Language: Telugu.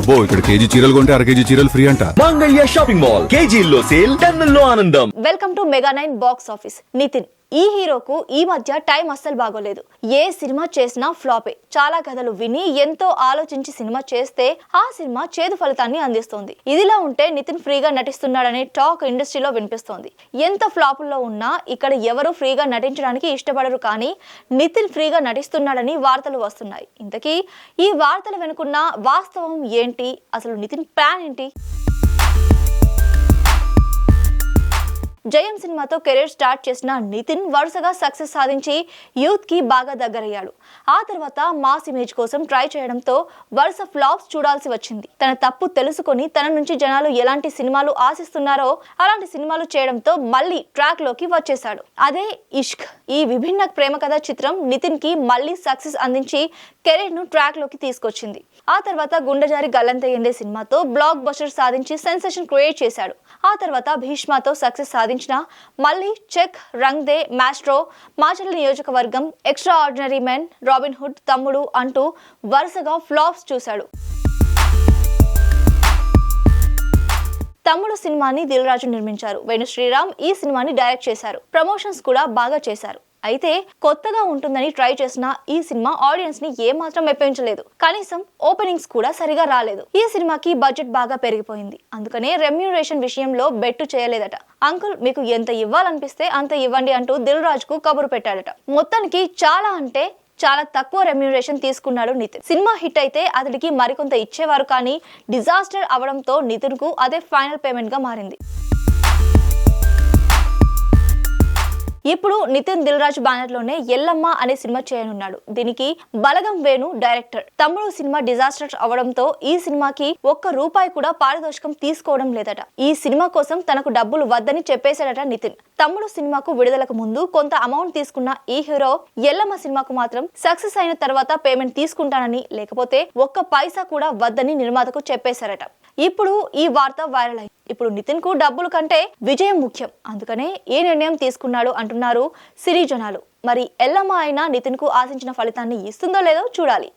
అబ్బో ఇక్కడ కేజీ చీరలు కొంటే అర కేజీ చీరలు ఫ్రీ అంట. Mangalya shopping mall. కేజీల్లో సేల్ టన్నుల్లో ఆనందం. Welcome to mega nine box office Nithin ఈ హీరోకు ఈ మధ్య టైం అస్సలు బాగోలేదు. ఏ సినిమా చేసినా ఫ్లాపే. చాలా కథలు విని ఎంతో ఆలోచించి సినిమా చేస్తే ఆ సినిమా చేదు ఫలితాన్ని అందిస్తోంది. ఇదిలా ఉంటే నితిన్ ఫ్రీగా నటిస్తున్నాడనే టాక్ ఇండస్ట్రీలో వినిపిస్తోంది. ఎంత ఫ్లాపుల్లో ఉన్నా ఇక్కడ ఎవరు ఫ్రీగా నటించడానికి ఇష్టపడరు కానీ నితిన్ ఫ్రీగా నటిస్తున్నాడని వార్తలు వస్తున్నాయి. ఇంతకీ ఈ వార్తలు వెనుకున్న వాస్తవం ఏంటి? అసలు నితిన్ ప్లాన్ ఏంటి? జయం సినిమాతో కెరీర్ స్టార్ట్ చేసిన నితిన్ వరుసగా సక్సెస్ సాధించి యూత్కి బాగా దగ్గరయ్యాడు. ఆ తర్వాత మాస్ ఇమేజ్ కోసం ట్రై చేయడంతో వరుస ఫ్లాప్స్ చూడాల్సి వచ్చింది. తన తప్పు తెలుసుకొని తన నుంచి జనాలు ఎలాంటి సినిమాలు ఆశిస్తున్నారో అలాంటి సినిమాలు చేయడంతో మళ్ళీ ట్రాక్లోకి వచ్చేశాడు. అదే ఇష్క్. ఈ విభిన్న ప్రేమ కథ చిత్రం నితిన్కి మళ్ళీ సక్సెస్ అందించి కెరీర్ను ట్రాక్లోకి తీసుకొచ్చింది. ఆ తర్వాత గుండెజారి గల్లంతయ్యండే సినిమాతో బ్లాక్ బస్టర్ సాధించి సెన్సేషన్ క్రియేట్ చేశాడు. ఆ తర్వాత భీష్మతో సక్సెస్ సాధించిన మళ్ళీ check Rang De maestro Macherla Niyojakavargam extraordinary men Robin Hood Thammudu అంటూ వరుసగా ఫ్లాప్స్ చూశాడు. తమ్ముడు సినిమాని దిల్రాజు నిర్మించారు. వేణు శ్రీరామ్ ఈ సినిమాని డైరెక్ట్ చేశారు. ప్రమోషన్స్ కూడా బాగా చేశారు. అయితే కొత్తగా ఉంటుందని ట్రై చేసిన ఈ సినిమా ఆడియన్స్ని ఏమాత్రం మెప్పించలేదు. కనీసం ఓపెనింగ్స్ కూడా సరిగా రాలేదు. ఈ సినిమాకి బడ్జెట్ బాగా పెరిగిపోయింది. అందుకనే రెమ్యూనరేషన్ విషయంలో బెట్టు చేయలేదట. అంకుల్ మీకు ఎంత ఇవ్వాలనిపిస్తే అంత ఇవ్వండి అంటూ దిల్ రాజుకు కబురు పెట్టాడట. మొత్తానికి చాలా అంటే చాలా తక్కువ రెమ్యూనరేషన్ తీసుకున్నాడు నితిన్. సినిమా హిట్ అయితే అతడికి మరికొంత ఇచ్చేవారు కానీ డిజాస్టర్ అవడంతో నితిన్కు అదే ఫైనల్ పేమెంట్గా మారింది. ఇప్పుడు నితిన్ దిల్ రాజు బ్యానర్లోనే ఎల్లమ్మ అనే సినిమా చేయనున్నాడు. దీనికి బలగం వేణు డైరెక్టర్. తమ్ముడు సినిమా డిజాస్టర్ అవడంతో ఈ సినిమాకి ఒక్క రూపాయి కూడా పారితోషికం తీసుకోవడం లేదట. ఈ సినిమా కోసం తనకు డబ్బులు వద్దని చెప్పేశాడట నితిన్. తమ్ముడు సినిమాకు విడుదలకు ముందు కొంత అమౌంట్ తీసుకున్న ఈ హీరో ఎల్లమ్మ సినిమాకు మాత్రం సక్సెస్ అయిన తర్వాత పేమెంట్ తీసుకుంటానని లేకపోతే ఒక్క పైసా కూడా వద్దని నిర్మాతకు చెప్పేశారట. ఇప్పుడు ఈ వార్త వైరల్ అయింది ఇప్పుడు నితిన్కు డబ్బులు కంటే విజయం ముఖ్యం. అందుకనే ఏ నిర్ణయం తీసుకున్నాడు అంటున్నారు సిరి జనాలు మరి ఎల్లమ్మ అయినా నితిన్కు ఆశించిన ఫలితాన్ని ఇస్తుందో లేదో చూడాలి.